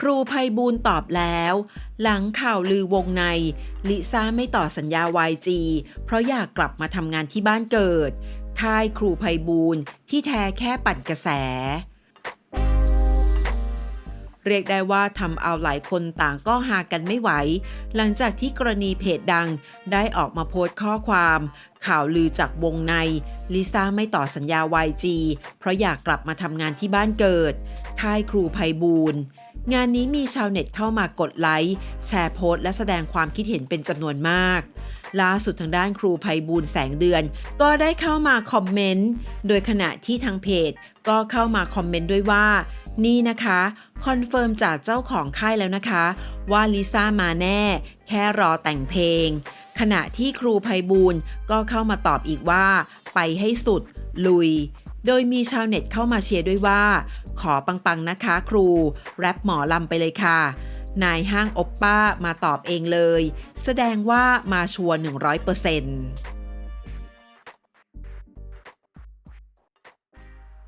ครูภัยบูลตอบแล้ว หลังข่าวลือวงใน ลิซ่าไม่ต่อสัญญา YG เพราะอยากกลับมาทำงานที่บ้านเกิด ค่ายครูภัยบูลที่แท้แค่ปั่นกระแส เรียกได้ว่าทำเอาหลายคนต่างก็หากันไม่ไหว หลังจากที่กรณีเพจดังได้ออกมาโพสต์ข้อความ ข่าวลือจากวงใน ลิซ่าไม่ต่อสัญญา YG เพราะอยากกลับมาทำงานที่บ้านเกิด ค่ายครูภัยบูล งานนี้มีชาวเน็ตเข้ามากดไลค์ แชร์โพสต์และแสดงความคิดเห็นเป็นจำนวนมาก ล่าสุดทางด้านครูภัยบูลแสงเดือน ก็ได้เข้ามาคอมเมนต์ โดยขณะที่ทางเพจ ก็เข้ามาคอมเมนต์ด้วยว่า นี่นะคะคอนเฟิร์มจากเจ้าของค่ายแล้วนะคะ ว่าลิซ่ามาแน่ แค่รอแต่งเพลง ขณะที่ครูภัยบูลก็เข้ามาตอบอีกว่า ไปให้สุด ลุย โดยมีชาวเน็ตเข้ามาเชียร์ด้วยว่า ขอปังๆนะคะครู แรปหมอลำไปเลยค่ะ นายห้างอบป้ามาตอบเองเลย แสดงว่ามาชัวร์100%